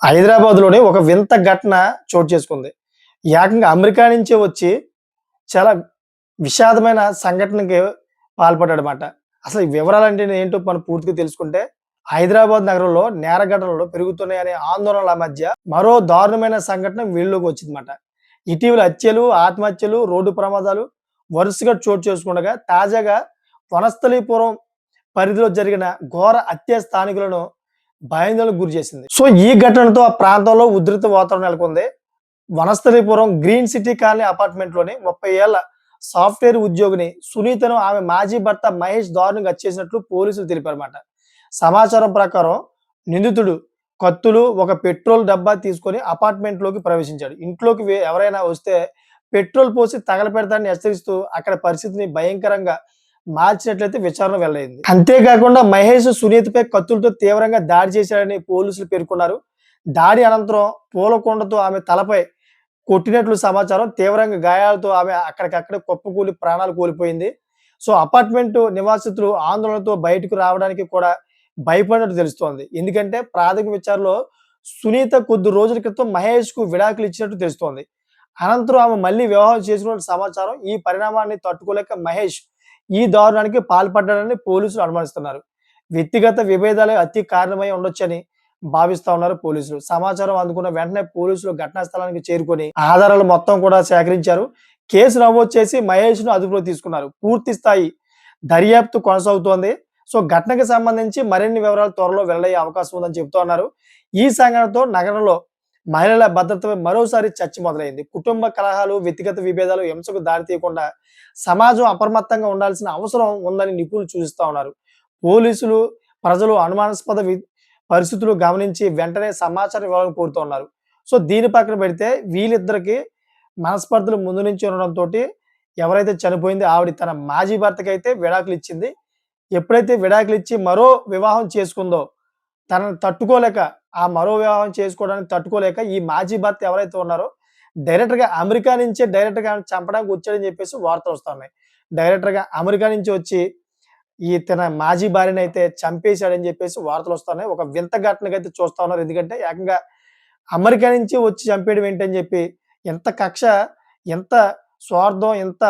హైదరాబాద్లోని ఒక వింత ఘటన చోటు చేసుకుంది. ఏకంగా అమెరికా నుంచే వచ్చి చాలా విషాదమైన సంఘటనకి పాల్పడ్డాడనమాట అసలు ఈ వివరాలంటే ఏంటో మనం పూర్తిగా తెలుసుకుంటే హైదరాబాద్ నగరంలో నేర ఘటనలు పెరుగుతున్నాయనే ఆందోళనల మధ్య మరో దారుణమైన సంఘటన వీళ్ళలోకి వచ్చిందన్నమాట. ఇటీవల హత్యలు ఆత్మహత్యలు రోడ్డు ప్రమాదాలు వరుసగా చోటు చేసుకుండగా తాజాగా వనస్థలీపురం పరిధిలో జరిగిన ఘోర హత్య స్థానికులను భయాందోళనకు గురి చేసింది. సో ఈ ఘటనతో ఆ ప్రాంతంలో ఉధృత వాతావరణం నెలకొంది. వనస్థలిపురం గ్రీన్ సిటీ కాలనీ అపార్ట్మెంట్లోని ముప్పై ఏళ్ళ సాఫ్ట్వేర్ ఉద్యోగిని సునీతను ఆమె మాజీ భర్త మహేష్ దారుణంగా చేసినట్లు పోలీసులు తెలిపారన్నమాట. సమాచారం ప్రకారం నిందితుడు కత్తులు ఒక పెట్రోల్ డబ్బా తీసుకొని అపార్ట్మెంట్లోకి ప్రవేశించాడు. ఇంట్లోకి ఎవరైనా వస్తే పెట్రోల్ పోసి తగలపెడతాన్ని హెచ్చరిస్తూ అక్కడ పరిస్థితిని భయంకరంగా మార్చినట్లయితే విచారణ వెల్లడైంది. అంతేకాకుండా మహేష్ సునీతపై కత్తులతో తీవ్రంగా దాడి చేశాడని పోలీసులు పేర్కొన్నారు. దాడి అనంతరం పూలకొండతో ఆమె తలపై కొట్టినట్లు సమాచారం తీవ్రంగా గాయాలతో ఆమె అక్కడికక్కడే కుప్పకూలి ప్రాణాలు కోల్పోయింది. సో అపార్ట్మెంట్ నివాసితులు ఆందోళనతో బయటకు రావడానికి కూడా భయపడినట్టు తెలుస్తోంది. ఎందుకంటే ప్రాథమిక విచారణలో సునీత కొద్ది రోజుల క్రితం మహేష్కు విడాకులు ఇచ్చినట్టు తెలుస్తోంది. అనంతరం ఆమె మళ్ళీ వివాహం చేసినట్టు సమాచారం ఈ పరిణామాన్ని తట్టుకోలేక మహేష్ ఈ దారుణానికి పాల్పడ్డాడని పోలీసులు అనుమానిస్తున్నారు. వ్యక్తిగత విభేదాలే అతి కారణమై ఉండొచ్చని భావిస్తా ఉన్నారు పోలీసులు. సమాచారం అందుకున్న వెంటనే పోలీసులు ఘటనా స్థలానికి చేరుకొని ఆధారాలు మొత్తం కూడా సేకరించారు. కేసు నమోదు చేసి మహేష్ను అదుపులో తీసుకున్నారు. పూర్తి స్థాయి దర్యాప్తు కొనసాగుతోంది. సో ఘటనకు సంబంధించి మరిన్ని వివరాలు త్వరలో వెల్లయ్యే అవకాశం ఉందని చెబుతూ ఉన్నారు. ఈ సంఘటనతో నగరంలో మహిళల భద్రతపై మరోసారి చర్చ మొదలైంది. కుటుంబ కలహాలు వ్యక్తిగత విభేదాలు హింసకు దారితీయకుండా సమాజం అప్రమత్తంగా ఉండాల్సిన అవసరం ఉందని నిపుణులు చూస్తూ ఉన్నారు. పోలీసులు ప్రజలు అనుమానాస్పద పరిస్థితులు గమనించి వెంటనే సమాచారం ఇవ్వాలని కోరుతూ ఉన్నారు. సో దీని పక్కన పెడితే వీళ్ళిద్దరికి మనస్పర్ధలు ముందు నుంచి ఉండడంతో ఎవరైతే చనిపోయిందో ఆవిడ తన మాజీ భర్తకి అయితే విడాకులు ఇచ్చింది. ఎప్పుడైతే విడాకులు ఇచ్చి మరో వివాహం చేసుకుందో తనను తట్టుకోలేక ఆ మరో వివాహం చేసుకోవడానికి తట్టుకోలేక ఈ మాజీ భర్త ఎవరైతే ఉన్నారో డైరెక్ట్గా అమెరికా నుంచే డైరెక్ట్గా చంపడానికి వచ్చాడని చెప్పేసి వార్తలు వస్తున్నాయి డైరెక్టర్గా అమెరికా నుంచి వచ్చి ఈ తన మాజీ భార్యని అయితే చంపేశాడని చెప్పేసి వార్తలు వస్తున్నాయి ఒక వింత ఘటనగా అయితే చూస్తా ఉన్నారు. ఎందుకంటే ఏకంగా అమెరికా నుంచి వచ్చి చంపేయడం ఏంటని చెప్పి ఎంత కక్ష ఎంత స్వార్థం ఎంత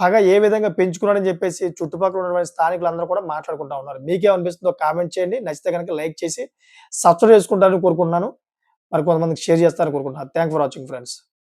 పగ ఏ విధంగా పెంచుకున్నాడని చెప్పేసి చుట్టుపక్కల ఉన్నటువంటి స్థానికులందరూ కూడా మాట్లాడుకుంటా ఉన్నారు. మీకేమనిపిస్తుందో కామెంట్ చేయండి. నచ్చితే కనుక లైక్ చేసి సబ్స్క్రైబ్ చేసుకుంటారని కోరుకుంటున్నాను. మరి కొంతమందికి షేర్ చేస్తారని కోరుకుంటున్నాను. Thank for watching friends